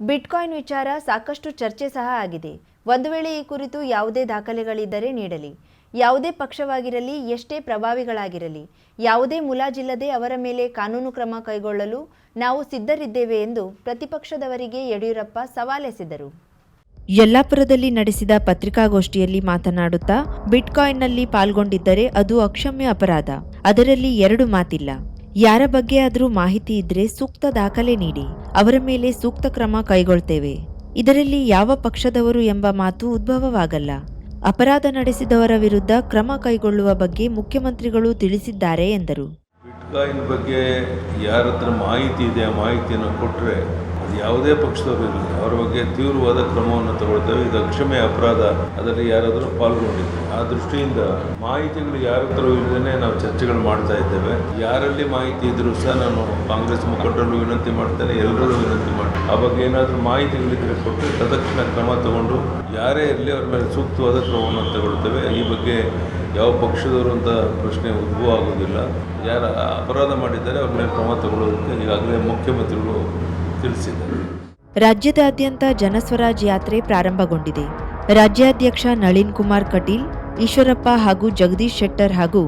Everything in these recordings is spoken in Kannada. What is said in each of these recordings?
ಬಿಟ್ಕಾಯಿನ್ ವಿಚಾರ ಸಾಕಷ್ಟು ಚರ್ಚೆ ಸಹ ಆಗಿದೆ. ಒಂದು ವೇಳೆ ಈ ಕುರಿತು ಯಾವುದೇ ದಾಖಲೆಗಳಿದ್ದರೆ ನೀಡಲಿ. ಯಾವುದೇ ಪಕ್ಷವಾಗಿರಲಿ, ಎಷ್ಟೇ ಪ್ರಭಾವಿಗಳಾಗಿರಲಿ, ಯಾವುದೇ ಮುಲಾಜಿಲ್ಲದೆ ಅವರ ಮೇಲೆ ಕಾನೂನು ಕ್ರಮ ಕೈಗೊಳ್ಳಲು ನಾವು ಸಿದ್ಧರಿದ್ದೇವೆ ಎಂದು ಪ್ರತಿಪಕ್ಷದವರಿಗೆ ಯಡಿಯೂರಪ್ಪ ಸವಾಲೆಸಿದರು ಯಲ್ಲಾಪುರದಲ್ಲಿ ನಡೆಸಿದ ಪತ್ರಿಕಾಗೋಷ್ಠಿಯಲ್ಲಿ ಮಾತನಾಡುತ್ತಾ, ಬಿಟ್ಕಾಯಿನ್ನಲ್ಲಿ ಪಾಲ್ಗೊಂಡಿದ್ದರೆ ಅದು ಅಕ್ಷಮ್ಯ ಅಪರಾಧ. ಅದರಲ್ಲಿ ಎರಡು ಮಾತಿಲ್ಲ. ಯಾರ ಬಗ್ಗೆ ಆದರೂ ಮಾಹಿತಿ ಇದ್ರೆ ಸೂಕ್ತ ದಾಖಲೆ ನೀಡಿ. ಅವರ ಮೇಲೆ ಸೂಕ್ತ ಕ್ರಮ ಕೈಗೊಳ್ತೇವೆ. ಇದರಲ್ಲಿ ಯಾವ ಪಕ್ಷದವರು ಎಂಬ ಮಾತು ಉದ್ಭವವಾಗಲ್ಲ. ಅಪರಾಧ ನಡೆಸಿದವರ ವಿರುದ್ಧ ಕ್ರಮ ಕೈಗೊಳ್ಳುವ ಬಗ್ಗೆ ಮುಖ್ಯಮಂತ್ರಿಗಳು ತಿಳಿಸಿದ್ದಾರೆ ಎಂದರು. ಬಗ್ಗೆ ಯಾರ ಹತ್ರ ಮಾಹಿತಿ ಇದೆ, ಮಾಹಿತಿಯನ್ನು ಕೊಟ್ಟರೆ ಯಾವುದೇ ಪಕ್ಷದವರು ಇರಲಿ, ಅವರ ಬಗ್ಗೆ ತೀವ್ರವಾದ ಕ್ರಮವನ್ನು ತಗೊಳ್ತೇವೆ. ಇದು ಅಕ್ಷಮ್ಯ ಅಪರಾಧ. ಅದರಲ್ಲಿ ಯಾರಾದರೂ ಪಾಲ್ಗೊಂಡಿದ್ದೆ ಆ ದೃಷ್ಟಿಯಿಂದ ಮಾಹಿತಿಗಳು ಯಾರ ಹತ್ರ ಇಲ್ಲದೇ ನಾವು ಚರ್ಚೆಗಳು ಮಾಡ್ತಾ ಇದ್ದೇವೆ. ಯಾರಲ್ಲಿ ಮಾಹಿತಿ ಇದ್ರೂ ಸಹ ನಾನು ಕಾಂಗ್ರೆಸ್ ಮುಖಂಡರು ವಿನಂತಿ ಮಾಡ್ತೇನೆ ಎಲ್ಲರೂ ವಿನಂತಿ ಮಾಡ್ತೇನೆ. ಆ ಬಗ್ಗೆ ಏನಾದರೂ ಮಾಹಿತಿಗಳಿದ್ರೆ ಕೊಟ್ಟು ತದಕ್ಷಣ ಕ್ರಮ ತಗೊಂಡು ಯಾರೇ ಇರಲಿ ಅವ್ರ ಮೇಲೆ ಸೂಕ್ತವಾದ ಕ್ರಮವನ್ನು ತಗೊಳ್ತೇವೆ. ಈ ಬಗ್ಗೆ ಯಾವ ಪಕ್ಷದವರು ಅಂತ ಪ್ರಶ್ನೆ ಉದ್ಭವ ಆಗೋದಿಲ್ಲ. ಯಾರು ಅಪರಾಧ ಮಾಡಿದ್ದಾರೆ ಅವ್ರ ಮೇಲೆ ಕ್ರಮ ತಗೊಳ್ಳೋದಕ್ಕೆ ಈಗಾಗಲೇ ಮುಖ್ಯಮಂತ್ರಿಗಳು ತಿಳಿಸಿದ್ದಾರೆ ರಾಜ್ಯದಾದ್ಯಂತ ಜನಸ್ವರಾಜ್ ಯಾತ್ರೆ ಪ್ರಾರಂಭಗೊಂಡಿದೆ. ರಾಜ್ಯಾಧ್ಯಕ್ಷ ನಳಿನ್ ಕುಮಾರ್ ಕಟೀಲ್, ಈಶ್ವರಪ್ಪ ಹಾಗೂ ಜಗದೀಶ್ ಶೆಟ್ಟರ್ ಹಾಗೂ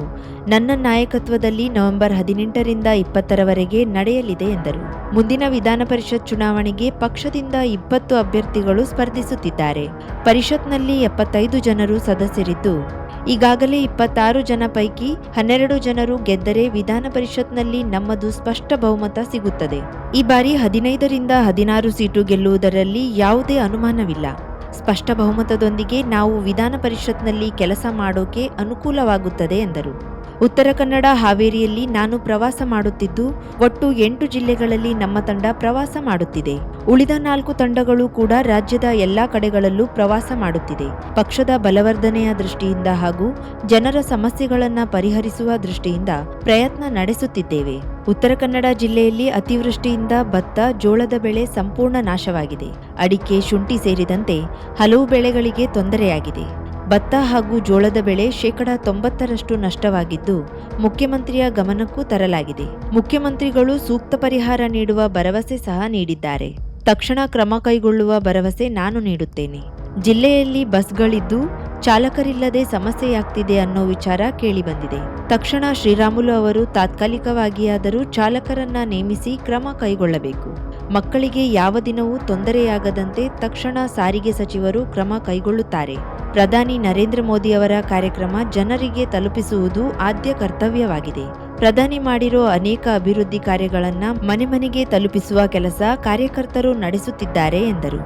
ನನ್ನ ನಾಯಕತ್ವದಲ್ಲಿ ನವೆಂಬರ್ ಹದಿನೆಂಟರಿಂದ ಇಪ್ಪತ್ತರವರೆಗೆ ನಡೆಯಲಿದೆ ಎಂದರು. ಮುಂದಿನ ವಿಧಾನ ಪರಿಷತ್ ಚುನಾವಣೆಗೆ ಪಕ್ಷದಿಂದ ಇಪ್ಪತ್ತು ಅಭ್ಯರ್ಥಿಗಳು ಸ್ಪರ್ಧಿಸುತ್ತಿದ್ದಾರೆ. ಪರಿಷತ್ನಲ್ಲಿ ಎಪ್ಪತ್ತೈದು ಜನರು ಸದಸ್ಯರಿದ್ದು ಈಗಾಗಲೇ ಇಪ್ಪತ್ತಾರು ಜನ ಪೈಕಿ ಹನ್ನೆರಡು ಜನರು ಗೆದ್ದರೆ ವಿಧಾನ ಪರಿಷತ್ನಲ್ಲಿ ನಮ್ಮದು ಸ್ಪಷ್ಟ ಬಹುಮತ ಸಿಗುತ್ತದೆ. ಈ ಬಾರಿ ಹದಿನೈದರಿಂದ ಹದಿನಾರು ಸೀಟು ಗೆಲ್ಲುವುದರಲ್ಲಿ ಯಾವುದೇ ಅನುಮಾನವಿಲ್ಲ. ಸ್ಪಷ್ಟ ಬಹುಮತದೊಂದಿಗೆ ನಾವು ವಿಧಾನ ಪರಿಷತ್ನಲ್ಲಿ ಕೆಲಸ ಮಾಡೋಕೆ ಅನುಕೂಲವಾಗುತ್ತದೆ ಎಂದರು. ಉತ್ತರ ಕನ್ನಡ ಹಾವೇರಿಯಲ್ಲಿ ನಾನು ಪ್ರವಾಸ ಮಾಡುತ್ತಿದ್ದು, ಒಟ್ಟು ಎಂಟು ಜಿಲ್ಲೆಗಳಲ್ಲಿ ನಮ್ಮ ತಂಡ ಪ್ರವಾಸ ಮಾಡುತ್ತಿದೆ. ಉಳಿದ ನಾಲ್ಕು ತಂಡಗಳು ಕೂಡ ರಾಜ್ಯದ ಎಲ್ಲಾ ಕಡೆಗಳಲ್ಲೂ ಪ್ರವಾಸ ಮಾಡುತ್ತಿದೆ. ಪಕ್ಷದ ಬಲವರ್ಧನೆಯ ದೃಷ್ಟಿಯಿಂದ ಹಾಗೂ ಜನರ ಸಮಸ್ಯೆಗಳನ್ನು ಪರಿಹರಿಸುವ ದೃಷ್ಟಿಯಿಂದ ಪ್ರಯತ್ನ ನಡೆಸುತ್ತಿದ್ದೇವೆ. ಉತ್ತರ ಕನ್ನಡ ಜಿಲ್ಲೆಯಲ್ಲಿ ಅತಿವೃಷ್ಟಿಯಿಂದ ಭತ್ತ, ಜೋಳದ ಬೆಳೆ ಸಂಪೂರ್ಣ ನಾಶವಾಗಿದೆ. ಅಡಿಕೆ, ಶುಂಠಿ ಸೇರಿದಂತೆ ಹಲವು ಬೆಳೆಗಳಿಗೆ ತೊಂದರೆಯಾಗಿದೆ. ಭತ್ತ ಹಾಗೂ ಜೋಳದ ಬೆಳೆ ಶೇಕಡ ತೊಂಬತ್ತರಷ್ಟು ನಷ್ಟವಾಗಿದ್ದು, ಮುಖ್ಯಮಂತ್ರಿಯ ಗಮನಕ್ಕೂ ತರಲಾಗಿದೆ. ಮುಖ್ಯಮಂತ್ರಿಗಳು ಸೂಕ್ತ ಪರಿಹಾರ ನೀಡುವ ಭರವಸೆ ಸಹ ನೀಡಿದ್ದಾರೆ. ತಕ್ಷಣ ಕ್ರಮ ಕೈಗೊಳ್ಳುವ ಭರವಸೆ ನಾನು ನೀಡುತ್ತೇನೆ. ಜಿಲ್ಲೆಯಲ್ಲಿ ಬಸ್ಗಳಿದ್ದು, ಚಾಲಕರಿಲ್ಲದೆ ಸಮಸ್ಯೆಯಾಗ್ತಿದೆ ಅನ್ನೋ ವಿಚಾರ ಕೇಳಿಬಂದಿದೆ. ತಕ್ಷಣ ಶ್ರೀರಾಮುಲು ಅವರು ತಾತ್ಕಾಲಿಕವಾಗಿಯಾದರೂ ಚಾಲಕರನ್ನ ನೇಮಿಸಿ ಕ್ರಮ ಕೈಗೊಳ್ಳಬೇಕು. ಮಕ್ಕಳಿಗೆ ಯಾವ ದಿನವೂ ತೊಂದರೆಯಾಗದಂತೆ ತಕ್ಷಣ ಸಾರಿಗೆ ಸಚಿವರು ಕ್ರಮ ಕೈಗೊಳ್ಳುತ್ತಾರೆ. ಪ್ರಧಾನಿ ನರೇಂದ್ರ ಮೋದಿ ಅವರ ಕಾರ್ಯಕ್ರಮ ಜನರಿಗೆ ತಲುಪಿಸುವುದು ಆದ್ಯ ಕರ್ತವ್ಯವಾಗಿದೆ. ಪ್ರಧಾನಿ ಮಾಡಿರೋ ಅನೇಕ ಅಭಿವೃದ್ಧಿ ಕಾರ್ಯಗಳನ್ನು ಮನೆ ಮನೆಗೆ ತಲುಪಿಸುವ ಕೆಲಸ ಕಾರ್ಯಕರ್ತರು ನಡೆಸುತ್ತಿದ್ದಾರೆ ಎಂದರು.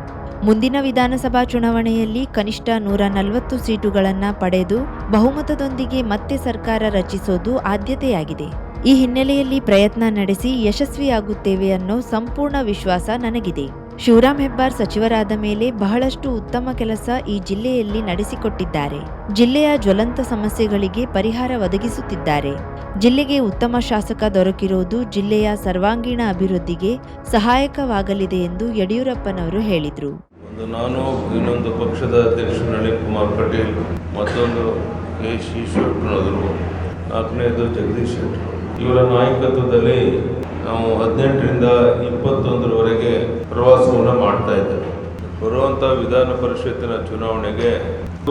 ಮುಂದಿನ ವಿಧಾನಸಭಾ ಚುನಾವಣೆಯಲ್ಲಿ ಕನಿಷ್ಠ ನೂರ ನಲವತ್ತು ಸೀಟುಗಳನ್ನು ಪಡೆದು ಬಹುಮತದೊಂದಿಗೆ ಮತ್ತೆ ಸರ್ಕಾರ ರಚಿಸೋದು ಆದ್ಯತೆಯಾಗಿದೆ. ಈ ಹಿನ್ನೆಲೆಯಲ್ಲಿ ಪ್ರಯತ್ನ ನಡೆಸಿ ಯಶಸ್ವಿಯಾಗುತ್ತೇವೆ ಅನ್ನೋ ಸಂಪೂರ್ಣ ವಿಶ್ವಾಸ ನನಗಿದೆ. ಶಿವರಾಂ ಹೆಬ್ಬಾರ್ ಸಚಿವರಾದ ಮೇಲೆ ಬಹಳಷ್ಟು ಉತ್ತಮ ಕೆಲಸ ಈ ಜಿಲ್ಲೆಯಲ್ಲಿ ನಡೆಸಿಕೊಟ್ಟಿದ್ದಾರೆ. ಜಿಲ್ಲೆಯ ಜ್ವಲಂತ ಸಮಸ್ಯೆಗಳಿಗೆ ಪರಿಹಾರ ಒದಗಿಸುತ್ತಿದ್ದಾರೆ. ಜಿಲ್ಲೆಗೆ ಉತ್ತಮ ಶಾಸಕ ದೊರಕಿರುವುದು ಜಿಲ್ಲೆಯ ಸರ್ವಾಂಗೀಣ ಅಭಿವೃದ್ಧಿಗೆ ಸಹಾಯಕವಾಗಲಿದೆ ಎಂದು ಯಡಿಯೂರಪ್ಪನವರು ಹೇಳಿದರು. ನಾನು, ಇನ್ನೊಂದು ಪಕ್ಷದ ನಳಿನ್ ಕುಮಾರ್ ಮತ್ತೊಂದು ಕೆ ಜಗದೀಶ್ ಶೆಟ್ಟರು ಇವರ ನಾಯಕತ್ವದಲ್ಲಿ ನಾವು ಹದಿನೆಂಟರಿಂದ ಇಪ್ಪತ್ತೊಂದರವರೆಗೆ ಪ್ರವಾಸವನ್ನು ಮಾಡ್ತಾ ಇದ್ದೇವೆ. ಬರುವಂಥ ವಿಧಾನ ಪರಿಷತ್ತಿನ ಚುನಾವಣೆಗೆ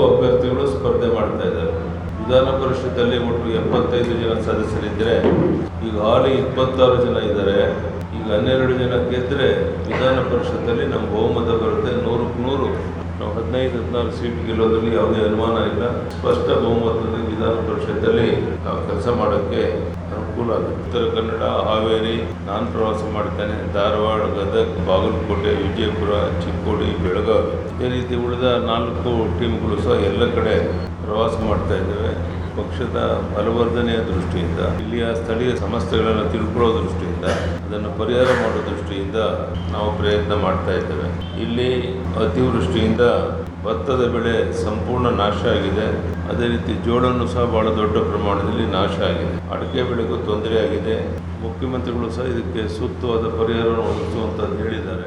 ಅಭ್ಯರ್ಥಿಗಳು ಸ್ಪರ್ಧೆ ಮಾಡ್ತಾ ಇದ್ದಾರೆ. ವಿಧಾನ ಪರಿಷತ್ತಲ್ಲಿ ಒಟ್ಟು ಎಪ್ಪತ್ತೈದು ಜನ ಸದಸ್ಯರಿದ್ದರೆ ಈಗ ಹಾಲಿ ಇಪ್ಪತ್ತಾರು ಜನ ಇದ್ದಾರೆ. ಈಗ ಹನ್ನೆರಡು ಜನ ಗೆದ್ದರೆ ವಿಧಾನ ಪರಿಷತ್ತಲ್ಲಿ ನಮ್ಮ ಬಹುಮತ ಬರುತ್ತೆ. ನೂರಕ್ಕೆ ನೂರು. ನಾವು ಹದಿನೈದು, ಹದಿನಾರು ಸೀಟ್ ಗೆಲ್ಲೋದ್ರಲ್ಲಿ ಯಾವುದೇ ಅನುಮಾನ ಇಲ್ಲ. ಸ್ಪಷ್ಟ ಬಹುಮತದಲ್ಲಿ ವಿಧಾನ ಪರಿಷತ್ತಲ್ಲಿ ನಾವು ಕೆಲಸ ಮಾಡೋಕ್ಕೆ ಅನುಕೂಲ ಆಗುತ್ತೆ. ಉತ್ತರ ಕನ್ನಡ, ಹಾವೇರಿ, ನಾನು ಪ್ರವಾಸ ಮಾಡ್ತೇನೆ ಧಾರವಾಡ, ಗದಗ, ಬಾಗಲಕೋಟೆ, ವಿಜಯಪುರ, ಚಿಕ್ಕೋಡಿ, ಬೆಳಗಾವಿ. ಈ ರೀತಿ ಉಳಿದ ನಾಲ್ಕು ಟೀಮ್ಗಳು ಸಹ ಎಲ್ಲ ಕಡೆ ಪ್ರವಾಸ ಮಾಡ್ತಾ ಇದ್ದೇವೆ. ಪಕ್ಷದ ಬಲವರ್ಧನೆಯ ದೃಷ್ಟಿಯಿಂದ, ಇಲ್ಲಿಯ ಸ್ಥಳೀಯ ಸಮಸ್ಯೆಗಳನ್ನು ತಿಳ್ಕೊಳ್ಳೋ ದೃಷ್ಟಿಯಿಂದ, ಅದನ್ನು ಪರಿಹಾರ ಮಾಡೋ ದೃಷ್ಟಿಯಿಂದ ನಾವು ಪ್ರಯತ್ನ ಮಾಡ್ತಾ ಇದ್ದೇವೆ. ಇಲ್ಲಿ ಅತಿವೃಷ್ಟಿಯಿಂದ ಭತ್ತದ ಬೆಳೆ ಸಂಪೂರ್ಣ ನಾಶ ಆಗಿದೆ. ಅದೇ ರೀತಿ ಜೋಳನ್ನು ಸಹ ಬಹಳ ದೊಡ್ಡ ಪ್ರಮಾಣದಲ್ಲಿ ನಾಶ ಆಗಿದೆ. ಅಡಿಕೆ ಬೆಳೆಗೂ ತೊಂದರೆ ಆಗಿದೆ. ಮುಖ್ಯಮಂತ್ರಿಗಳು ಸಹ ಇದಕ್ಕೆ ಸೂಕ್ತವಾದ ಪರಿಹಾರವನ್ನು ಒದಗಿಸುವಂತ ಹೇಳಿದ್ದಾರೆ.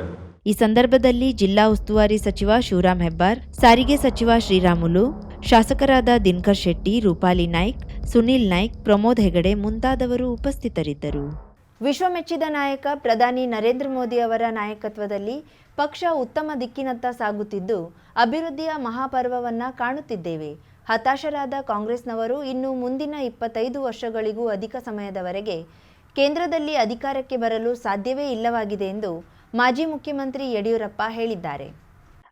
ಈ ಸಂದರ್ಭದಲ್ಲಿ ಜಿಲ್ಲಾ ಉಸ್ತುವಾರಿ ಸಚಿವ ಶಿವರಾಮ್ ಹೆಬ್ಬಾರ್, ಸಾರಿಗೆ ಸಚಿವ ಶ್ರೀರಾಮುಲು, ಶಾಸಕರಾದ ದಿನಕರ್ ಶೆಟ್ಟಿ, ರೂಪಾಲಿ ನಾಯ್ಕ್, ಸುನಿಲ್ ನಾಯ್ಕ್, ಪ್ರಮೋದ್ ಹೆಗಡೆ ಮುಂತಾದವರು ಉಪಸ್ಥಿತರಿದ್ದರು. ವಿಶ್ವಮೆಚ್ಚಿದ ನಾಯಕ ಪ್ರಧಾನಿ ನರೇಂದ್ರ ಮೋದಿ ಅವರ ನಾಯಕತ್ವದಲ್ಲಿ ಪಕ್ಷ ಉತ್ತಮ ದಿಕ್ಕಿನತ್ತ ಸಾಗುತ್ತಿದ್ದು, ಅಭಿವೃದ್ಧಿಯ ಮಹಾಪರ್ವವನ್ನ ಕಾಣುತ್ತಿದ್ದೇವೆ. ಹತಾಶರಾದ ಕಾಂಗ್ರೆಸ್ನವರು ಇನ್ನು ಮುಂದಿನ ಇಪ್ಪತ್ತೈದು ವರ್ಷಗಳಿಗೂ ಅಧಿಕ ಸಮಯದವರೆಗೆ ಕೇಂದ್ರದಲ್ಲಿ ಅಧಿಕಾರಕ್ಕೆ ಬರಲು ಸಾಧ್ಯವೇ ಇಲ್ಲವಾಗಿದೆ ಎಂದು ಮಾಜಿ ಮುಖ್ಯಮಂತ್ರಿ ಯಡಿಯೂರಪ್ಪ ಹೇಳಿದ್ದಾರೆ.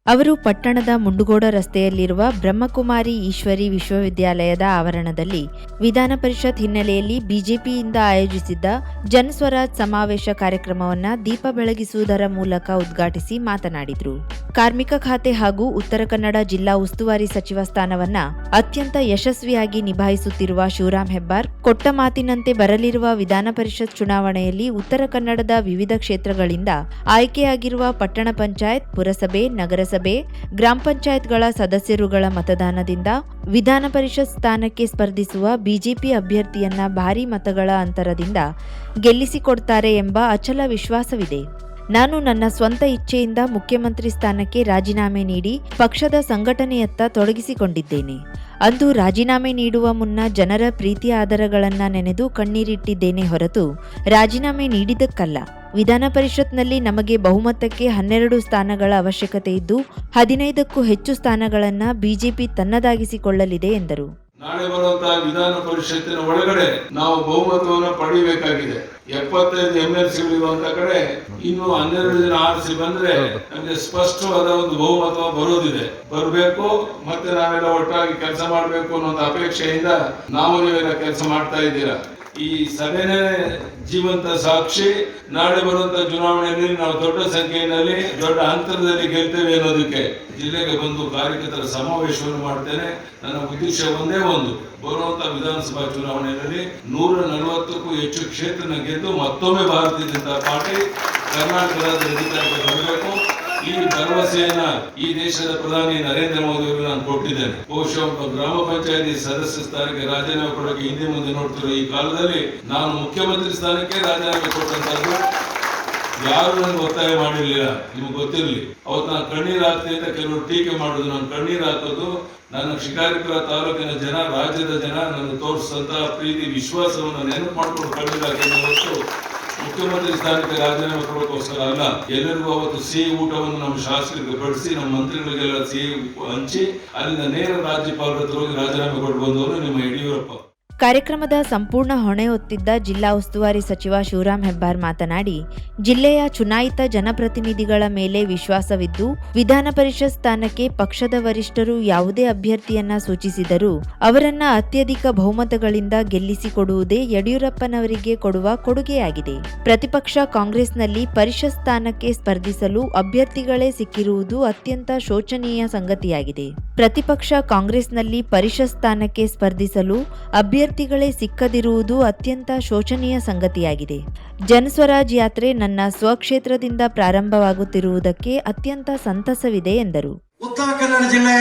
ಅವರು ಪಟ್ಟಣದ ಮುಂಡುಗೋಡ ರಸ್ತೆಯಲ್ಲಿರುವ ಬ್ರಹ್ಮಕುಮಾರಿ ಈಶ್ವರಿ ವಿಶ್ವವಿದ್ಯಾಲಯದ ಆವರಣದಲ್ಲಿ ವಿಧಾನ ಪರಿಷತ್ ಹಿನ್ನೆಲೆಯಲ್ಲಿ ಬಿಜೆಪಿಯಿಂದ ಆಯೋಜಿಸಿದ್ದ ಜನಸ್ವರಾಜ್ ಸಮಾವೇಶ ಕಾರ್ಯಕ್ರಮವನ್ನು ದೀಪ ಬೆಳಗಿಸುವುದರ ಮೂಲಕ ಉದ್ಘಾಟಿಸಿ ಮಾತನಾಡಿದರು. ಕಾರ್ಮಿಕ ಖಾತೆ ಹಾಗೂ ಉತ್ತರ ಕನ್ನಡ ಜಿಲ್ಲಾ ಉಸ್ತುವಾರಿ ಸಚಿವ ಸ್ಥಾನವನ್ನ ಅತ್ಯಂತ ಯಶಸ್ವಿಯಾಗಿ ನಿಭಾಯಿಸುತ್ತಿರುವ ಶಿವರಾಮ್ ಹೆಬ್ಬಾರ್, ಕೊಟ್ಟ ಮಾತಿನಂತೆ ಬರಲಿರುವ ವಿಧಾನ ಪರಿಷತ್ ಚುನಾವಣೆಯಲ್ಲಿ ಉತ್ತರ ಕನ್ನಡದ ವಿವಿಧ ಕ್ಷೇತ್ರಗಳಿಂದ ಆಯ್ಕೆಯಾಗಿರುವ ಪಟ್ಟಣ ಪಂಚಾಯತ್, ಪುರಸಭೆ, ನಗರಸಭೆ, ಗ್ರಾಮ ಪಂಚಾಯತ್ಗಳ ಸದಸ್ಯರುಗಳ ಮತದಾನದಿಂದ ವಿಧಾನ ಪರಿಷತ್ ಸ್ಥಾನಕ್ಕೆ ಸ್ಪರ್ಧಿಸುವ ಬಿಜೆಪಿ ಅಭ್ಯರ್ಥಿಯನ್ನ ಭಾರೀ ಮತಗಳ ಅಂತರದಿಂದ ಗೆಲ್ಲಿಸಿಕೊಡ್ತಾರೆ ಎಂಬ ಅಚಲ ವಿಶ್ವಾಸವಿದೆ. ನಾನು ನನ್ನ ಸ್ವಂತ ಇಚ್ಛೆಯಿಂದ ಮುಖ್ಯಮಂತ್ರಿ ಸ್ಥಾನಕ್ಕೆ ರಾಜೀನಾಮೆ ನೀಡಿ ಪಕ್ಷದ ಸಂಘಟನೆಯತ್ತ ತೊಡಗಿಸಿಕೊಂಡಿದ್ದೇನೆ. ಅಂದು ರಾಜೀನಾಮೆ ನೀಡುವ ಮುನ್ನ ಜನರ ಪ್ರೀತಿ ಆದರಗಳನ್ನ ನೆನೆದು ಕಣ್ಣೀರಿಟ್ಟಿದ್ದೇನೆ ಹೊರತು ರಾಜೀನಾಮೆ ನೀಡಿದ್ದಕ್ಕಲ್ಲ. ವಿಧಾನ ಪರಿಷತ್ನಲ್ಲಿ ನಮಗೆ ಬಹುಮತಕ್ಕೆ ಹನ್ನೆರಡು ಸ್ಥಾನಗಳ ಅವಶ್ಯಕತೆ ಇದ್ದು, ಹದಿನೈದಕ್ಕೂ ಹೆಚ್ಚು ಸ್ಥಾನಗಳನ್ನು ಬಿಜೆಪಿ ತನ್ನದಾಗಿಸಿಕೊಳ್ಳಲಿದೆ ಎಂದರು. ನಾಳೆ ಬರುವಂತಹ ವಿಧಾನ ಪರಿಷತ್ತಿನ ಒಳಗಡೆ ನಾವು ಬಹುಮತವನ್ನು ಪಡೆಯಬೇಕಾಗಿದೆ. ಎಪ್ಪತ್ತೈದು ಎಂ ಎಲ್ ಸಿಗಳಿರುವಂತ ಕಡೆ ಇನ್ನು ಹನ್ನೆರಡು ಜನ ಆರಿಸಿ ಬಂದ್ರೆ ನಮಗೆ ಸ್ಪಷ್ಟವಾದ ಒಂದು ಬಹುಮತ ಬರೋದಿದೆ. ಬರಬೇಕು, ಮತ್ತೆ ನಾವೆಲ್ಲ ಒಟ್ಟಾಗಿ ಕೆಲಸ ಮಾಡಬೇಕು ಅನ್ನೋ ಅಪೇಕ್ಷೆಯಿಂದ ನಾವು ನೀವೆಲ್ಲ ಕೆಲಸ ಮಾಡ್ತಾ ಇದ್ದೀರಾ? ಈ ಸಭೆನೇ ಜೀವಂತ ಸಾಕ್ಷಿ. ನಾಳೆ ಬರುವಂತ ಚುನಾವಣೆಯಲ್ಲಿ ನಾವು ದೊಡ್ಡ ಸಂಖ್ಯೆಯಲ್ಲಿ, ದೊಡ್ಡ ಅಂತರದಲ್ಲಿ ಗೆಲ್ತೇವೆ ಅನ್ನೋದಕ್ಕೆ ಜಿಲ್ಲೆಗೆ ಬಂದು ಕಾರ್ಯಕರ್ತರ ಸಮಾವೇಶವನ್ನು ಮಾಡ್ತೇನೆ. ನನ್ನ ಉದ್ದೇಶ ಒಂದೇ ಒಂದು, ಬರುವಂತ ವಿಧಾನಸಭಾ ಚುನಾವಣೆಯಲ್ಲಿ ನೂರ ನಲವತ್ತಕ್ಕೂ ಹೆಚ್ಚು ಕ್ಷೇತ್ರನ ಗೆದ್ದು ಮತ್ತೊಮ್ಮೆ ಭಾರತೀಯ ಜನತಾ ಪಾರ್ಟಿ ಕರ್ನಾಟಕ ರಾಜ್ಯದ ಅಧಿಕಾರಕ್ಕೆ ಬರಬೇಕು. ಈ ಭರವಸೆಯನ್ನ ಈ ದೇಶದ ಪ್ರಧಾನಿ ನರೇಂದ್ರ ಮೋದಿ ಅವರು ನಾನು ಕೊಟ್ಟಿದ್ದೇನೆ. ಬಹುಶಃ ಗ್ರಾಮ ಪಂಚಾಯತಿ ಸದಸ್ಯ ಸ್ಥಾನಕ್ಕೆ ರಾಜೀನಾಮೆ ಕೊಡೋಕೆ ಹಿಂದೆ ಮುಂದೆ ನೋಡ್ತಿರೋ ಈ ಕಾಲದಲ್ಲಿ ನಾನು ಮುಖ್ಯಮಂತ್ರಿ ಸ್ಥಾನಕ್ಕೆ ರಾಜೀನಾಮೆ ಕೊಟ್ಟಂತದ್ದು ಯಾರು ನನಗೆ ಒತ್ತಾಯ ಮಾಡಿರ್ಲಿಲ್ಲ. ನಿಮ್ಗೆ ಗೊತ್ತಿರಲಿ. ಅವತ್ತು ನಾನು ಕಣ್ಣೀರು ಹಾಕ್ತೀನಿ ಅಂತ ಕೆಲವರು ಟೀಕೆ ಮಾಡೋದು, ನಾನು ಕಣ್ಣೀರು ಹಾಕೋದು, ನನ್ನ ಶಿಕಾರಿಪುರ ತಾಲೂಕಿನ ಜನ, ರಾಜ್ಯದ ಜನ ನನ್ನ ತೋರಿಸಿದಂತಹ ಪ್ರೀತಿ, ವಿಶ್ವಾಸವನ್ನು ನೆನಪು ಮಾಡ್ಕೊಂಡು ಕಣ್ಣೀರು ಹಾಕಿದ ಹೊರತು ಮುಖ್ಯಮಂತ್ರಿ ಸ್ಥಾನಕ್ಕೆ ರಾಜೀನಾಮೆ ಕೊಡೋಕ್ಕೋಸ್ಕರ ಅಲ್ಲ? ಎಲ್ಲರಿಗೂ ಅವತ್ತು ಸಿಹಿ ಊಟವನ್ನು ನಮ್ಮ ಶಾಸಕರಿಗೆ ಬಡಿಸಿ, ನಮ್ಮ ಮಂತ್ರಿಗಳಿಗೆಲ್ಲ ಸಿಹಿ ಹಂಚಿ, ಅಲ್ಲಿಂದ ನೇರ ರಾಜ್ಯಪಾಲರ ಹತ್ರ ಹೋಗಿ ರಾಜೀನಾಮೆ ಕೊಟ್ಟು ಬಂದವರು ನಿಮ್ಮ ಯಡಿಯೂರಪ್ಪ. ಕಾರ್ಯಕ್ರಮದ ಸಂಪೂರ್ಣ ಹೊಣೆ ಹೊತ್ತಿದ್ದ ಜಿಲ್ಲಾ ಉಸ್ತುವಾರಿ ಸಚಿವ ಶಿವರಾಮ್ ಹೆಬ್ಬಾರ್ ಮಾತನಾಡಿ, ಜಿಲ್ಲೆಯ ಚುನಾಯಿತ ಜನಪ್ರತಿನಿಧಿಗಳ ಮೇಲೆ ವಿಶ್ವಾಸವಿದ್ದು, ವಿಧಾನ ಪರಿಷತ್ ಸ್ಥಾನಕ್ಕೆ ಪಕ್ಷದ ವರಿಷ್ಠರು ಯಾವುದೇ ಅಭ್ಯರ್ಥಿಯನ್ನ ಸೂಚಿಸಿದರೂ ಅವರನ್ನ ಅತ್ಯಧಿಕ ಬಹುಮತಗಳಿಂದ ಗೆಲ್ಲಿಸಿಕೊಡುವುದೇ ಯಡಿಯೂರಪ್ಪನವರಿಗೆ ಕೊಡುವ ಕೊಡುಗೆಯಾಗಿದೆ. ಪ್ರತಿಪಕ್ಷ ಕಾಂಗ್ರೆಸ್ನಲ್ಲಿ ಪರಿಷತ್ ಸ್ಥಾನಕ್ಕೆ ಸ್ಪರ್ಧಿಸಲು ಅಭ್ಯರ್ಥಿಗಳೇ ಸಿಕ್ಕಿರುವುದು ಅತ್ಯಂತ ಶೋಚನೀಯ ಸಂಗತಿಯಾಗಿದೆ. ಪ್ರತಿಪಕ್ಷ ಕಾಂಗ್ರೆಸ್ನಲ್ಲಿ ಪರಿಷತ್ ಸ್ಥಾನಕ್ಕೆ ಸ್ಪರ್ಧಿಸಲು ಅಭ್ಯರ್ಥಿಗಳೇ ಸಿಕ್ಕದಿರುವುದು ಅತ್ಯಂತ ಶೋಚನೀಯ ಸಂಗತಿಯಾಗಿದೆ. ಜನಸ್ವರಾಜ್ ಯಾತ್ರೆ ನನ್ನ ಸ್ವಕ್ಷೇತ್ರದಿಂದ ಪ್ರಾರಂಭವಾಗುತ್ತಿರುವುದಕ್ಕೆ ಅತ್ಯಂತ ಸಂತಸವಿದೆ ಎಂದರು. ಉತ್ತರ ಕನ್ನಡ ಜಿಲ್ಲೆ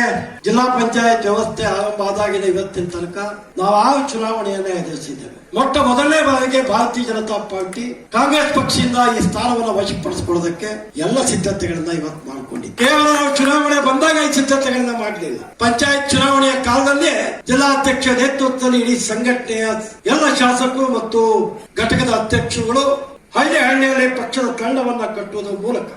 ಜಿಲ್ಲಾ ಪಂಚಾಯತ್ ವ್ಯವಸ್ಥೆ ಆರಂಭ ಆದಾಗಿದೆ ಇವತ್ತಿನ ತನಕ ನಾವು ಆ ಚುನಾವಣೆಯನ್ನ ಎದುರಿಸಿದ್ದೇವೆ. ಮೊಟ್ಟ ಮೊದಲನೇ ಬಾರಿಗೆ ಭಾರತೀಯ ಜನತಾ ಪಾರ್ಟಿ ಕಾಂಗ್ರೆಸ್ ಪಕ್ಷದಿಂದ ಈ ಸ್ಥಾನವನ್ನು ವಶಪಡಿಸಿಕೊಳ್ಳೋದಕ್ಕೆ ಎಲ್ಲ ಸಿದ್ಧತೆಗಳನ್ನ ಇವತ್ತು ಮಾಡಿಕೊಂಡಿದ್ದೆ. ಕೇವಲ ನಾವು ಚುನಾವಣೆ ಬಂದಾಗ ಈ ಸಿದ್ಧತೆಗಳನ್ನ ಮಾಡಲಿಲ್ಲ. ಪಂಚಾಯತ್ ಜಿಲ್ಲಾಧ್ಯಕ್ಷ ನೇತೃತ್ವದಲ್ಲಿ ಇಡೀ ಸಂಘಟನೆಯ ಎಲ್ಲ ಶಾಸಕರು ಮತ್ತು ಘಟಕದ ಅಧ್ಯಕ್ಷರುಗಳು ಹಳ್ಳಿ ಹಳ್ಳಿಯಲ್ಲಿ ಪಕ್ಷದ ತಂಡವನ್ನ ಕಟ್ಟುವುದರ ಮೂಲಕ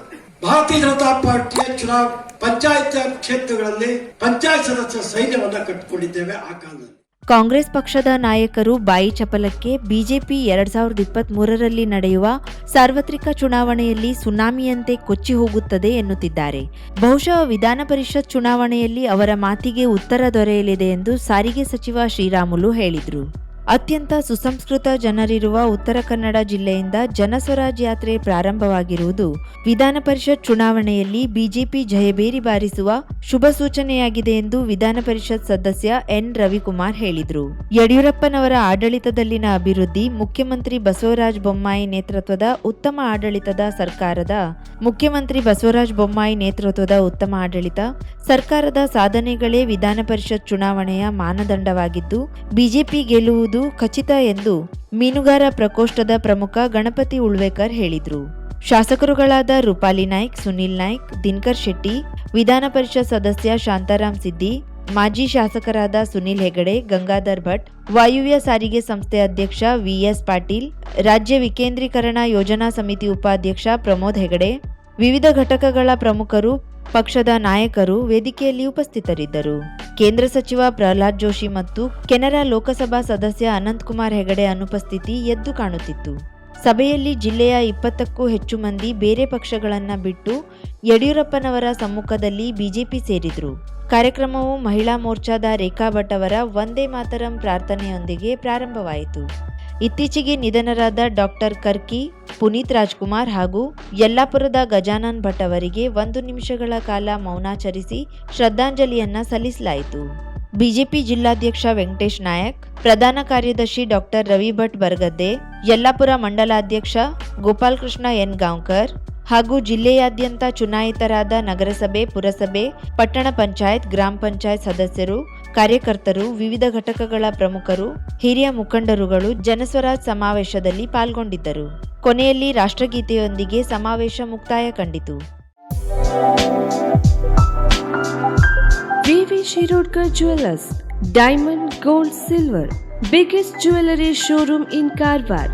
ಭಾರತೀಯ ಜನತಾ ಪಾರ್ಟಿಯ ಚುನಾವ್, ಪಂಚಾಯತ್ ಕ್ಷೇತ್ರಗಳಲ್ಲಿ ಪಂಚಾಯತ್ ಸದಸ್ಯ ಸೈನ್ಯವನ್ನ ಕಟ್ಟಿಕೊಂಡಿದ್ದೇವೆ ಆ ಕಾಲದಲ್ಲಿ. ಕಾಂಗ್ರೆಸ್ ಪಕ್ಷದ ನಾಯಕರು ಬಾಯಿ ಚಪಲಕ್ಕೆ ಬಿಜೆಪಿ ಎರಡ್ ಸಾವಿರದ ಇಪ್ಪತ್ತ್ ಮೂರರಲ್ಲಿ ನಡೆಯುವ ಸಾರ್ವತ್ರಿಕ ಚುನಾವಣೆಯಲ್ಲಿ ಸುನಾಮಿಯಂತೆ ಕೊಚ್ಚಿ ಹೋಗುತ್ತದೆ ಎನ್ನುತ್ತಿದ್ದಾರೆ. ಬಹುಶಃ ವಿಧಾನ ಪರಿಷತ್ ಚುನಾವಣೆಯಲ್ಲಿ ಅವರ ಮಾತಿಗೆ ಉತ್ತರ ದೊರೆಯಲಿದೆ ಎಂದು ಸಾರಿಗೆ ಸಚಿವ ಶ್ರೀರಾಮುಲು ಹೇಳಿದರು. ಅತ್ಯಂತ ಸುಸಂಸ್ಕೃತ ಜನರಿರುವ ಉತ್ತರ ಕನ್ನಡ ಜಿಲ್ಲೆಯಿಂದ ಜನಸ್ವರಾಜ್ ಯಾತ್ರೆ ಪ್ರಾರಂಭವಾಗಿರುವುದು ವಿಧಾನ ಪರಿಷತ್ ಚುನಾವಣೆಯಲ್ಲಿ ಬಿಜೆಪಿ ಜಯಬೇರಿ ಬಾರಿಸುವ ಶುಭ ಸೂಚನೆಯಾಗಿದೆ ಎಂದು ವಿಧಾನ ಪರಿಷತ್ ಸದಸ್ಯ ಎನ್ ರವಿಕುಮಾರ್ ಹೇಳಿದರು. ಯಡಿಯೂರಪ್ಪನವರ ಆಡಳಿತದಲ್ಲಿನ ಅಭಿವೃದ್ಧಿ, ಮುಖ್ಯಮಂತ್ರಿ ಬಸವರಾಜ ಬೊಮ್ಮಾಯಿ ನೇತೃತ್ವದ ಉತ್ತಮ ಆಡಳಿತದ ಸರ್ಕಾರದ, ಮುಖ್ಯಮಂತ್ರಿ ಬಸವರಾಜ ಬೊಮ್ಮಾಯಿ ನೇತೃತ್ವದ ಉತ್ತಮ ಆಡಳಿತ, ಸರ್ಕಾರದ ಸಾಧನೆಗಳೇ ವಿಧಾನ ಪರಿಷತ್ ಚುನಾವಣೆಯ ಮಾನದಂಡವಾಗಿದ್ದು, ಬಿಜೆಪಿ ಗೆಲ್ಲುವುದು ಖಚಿತ ಎಂದು ಮೀನುಗಾರ ಪ್ರಕೋಷ್ಠದ ಪ್ರಮುಖ ಗಣಪತಿ ಉಳ್ವೇಕರ್ ಹೇಳಿದರು. ಶಾಸಕರುಗಳಾದ ರೂಪಾಲಿ ನಾಯ್ಕ್, ಸುನಿಲ್ ನಾಯ್ಕ್, ದಿನಕರ್ ಶೆಟ್ಟಿ, ವಿಧಾನ ಪರಿಷತ್ ಸದಸ್ಯ ಶಾಂತಾರಾಮ್ ಸಿದ್ದಿ, ಮಾಜಿ ಶಾಸಕರಾದ ಸುನಿಲ್ ಹೆಗಡೆ, ಗಂಗಾಧರ್ ಭಟ್, ವಾಯುವ್ಯ ಸಾರಿಗೆ ಸಂಸ್ಥೆ ಅಧ್ಯಕ್ಷ ವಿಎಸ್ ಪಾಟೀಲ್, ರಾಜ್ಯ ವಿಕೇಂದ್ರೀಕರಣ ಯೋಜನಾ ಸಮಿತಿ ಉಪಾಧ್ಯಕ್ಷ ಪ್ರಮೋದ್ ಹೆಗಡೆ ವಿವಿಧ ಘಟಕಗಳ ಪ್ರಮುಖರು, ಪಕ್ಷದ ನಾಯಕರು ವೇದಿಕೆಯಲ್ಲಿ ಉಪಸ್ಥಿತರಿದ್ದರು. ಕೇಂದ್ರ ಸಚಿವ ಪ್ರಹ್ಲಾದ್ ಜೋಶಿ ಮತ್ತು ಕೆನರಾ ಲೋಕಸಭಾ ಸದಸ್ಯ ಅನಂತಕುಮಾರ್ ಹೆಗಡೆ ಅನುಪಸ್ಥಿತಿ ಎದ್ದು ಕಾಣುತ್ತಿತ್ತು. ಸಭೆಯಲ್ಲಿ ಜಿಲ್ಲೆಯ ಇಪ್ಪತ್ತಕ್ಕೂ ಹೆಚ್ಚು ಮಂದಿ ಬೇರೆ ಪಕ್ಷಗಳನ್ನು ಬಿಟ್ಟು ಯಡಿಯೂರಪ್ಪನವರ ಸಮ್ಮುಖದಲ್ಲಿ ಬಿಜೆಪಿ ಸೇರಿದ್ರು. ಕಾರ್ಯಕ್ರಮವು ಮಹಿಳಾ ಮೋರ್ಚಾದ ರೇಖಾ ಭಟ್ ಅವರ ವಂದೇ ಮಾತರಂ ಪ್ರಾರ್ಥನೆಯೊಂದಿಗೆ ಪ್ರಾರಂಭವಾಯಿತು. ಇತ್ತೀಚೆಗೆ ನಿಧನರಾದ ಡಾಕ್ಟರ್ ಕರ್ಕಿ, ಪುನೀತ್ ರಾಜ್ಕುಮಾರ್ ಹಾಗೂ ಯಲ್ಲಾಪುರದ ಗಜಾನನ್ ಭಟ್ ಅವರಿಗೆ ಒಂದು ನಿಮಿಷಗಳ ಕಾಲ ಮೌನಾಚರಿಸಿ ಶ್ರದ್ಧಾಂಜಲಿಯನ್ನ ಸಲ್ಲಿಸಲಾಯಿತು. ಬಿಜೆಪಿ ಜಿಲ್ಲಾಧ್ಯಕ್ಷ ವೆಂಕಟೇಶ್ ನಾಯಕ್, ಪ್ರಧಾನ ಕಾರ್ಯದರ್ಶಿ ಡಾಕ್ಟರ್ ರವಿ ಭಟ್ ಬರ್ಗದ್ದೆ, ಯಲ್ಲಾಪುರ ಮಂಡಲಾಧ್ಯಕ್ಷ ಗೋಪಾಲಕೃಷ್ಣ ಎನ್ ಗಾಂವ್ಕರ್ ಹಾಗೂ ಜಿಲ್ಲೆಯಾದ್ಯಂತ ಚುನಾಯಿತರಾದ ನಗರಸಭೆ, ಪುರಸಭೆ, ಪಟ್ಟಣ ಪಂಚಾಯತ್, ಗ್ರಾಮ ಪಂಚಾಯತ್ ಸದಸ್ಯರು, ಕಾರ್ಯಕರ್ತರು, ವಿವಿಧ ಘಟಕಗಳ ಪ್ರಮುಖರು, ಹಿರಿಯ ಮುಖಂಡರುಗಳು ಜನಸ್ವರಾಜ್ ಸಮಾವೇಶದಲ್ಲಿ ಪಾಲ್ಗೊಂಡಿದ್ದರು. ಕೊನೆಯಲ್ಲಿ ರಾಷ್ಟ್ರಗೀತೆಯೊಂದಿಗೆ ಸಮಾವೇಶ ಮುಕ್ತಾಯ ಕಂಡಿತು. V V Shirodkar jewellers, diamond, gold, silver, biggest jewellery showroom in Karwar.